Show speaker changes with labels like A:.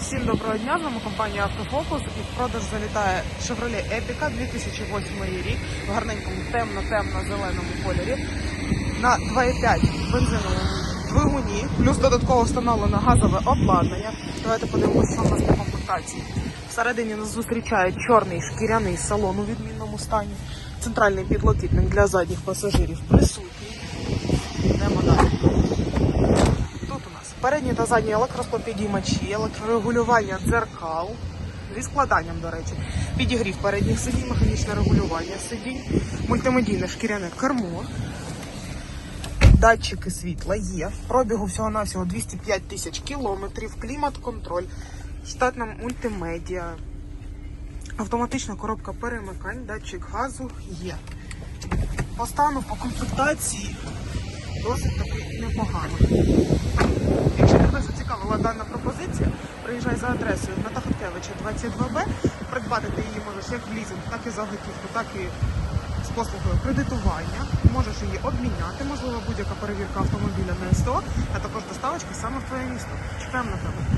A: Всім доброго дня, з вами компанія Автофокус і в продаж залітає Chevrolet Epica 2008 рік в гарненькому темно-темно-зеленому кольорі на 2,5 бензиновому двигуні, плюс додатково встановлено газове обладнання. Давайте подивимося, що у нас комплектації. Всередині нас зустрічає чорний шкіряний салон у відмінному стані, центральний підлокітник для задніх пасажирів присутній. Йдемо далі. Передні та задні електросклопідіймачі, електрорегулювання дзеркал зі складанням, до речі, підігрів передніх сидінь, механічне регулювання сидінь, мультимедійне шкіряне кермо, датчики світла є. Пробігу всього-навсього 205 тисяч кілометрів, клімат-контроль, штатна мультимедіа, автоматична коробка перемикань, датчик газу є. По стану, по комплектації досить таки непогано. Приїжджай за адресою на Тахоткевича 22Б. Придбати ти її можеш як в лізинг, так і за готівку, так і з послугою кредитування. Можеш її обміняти, можливо, будь-яка перевірка автомобіля на СТО, а також доставочка саме в твоє місто. Чекаємо на тебе.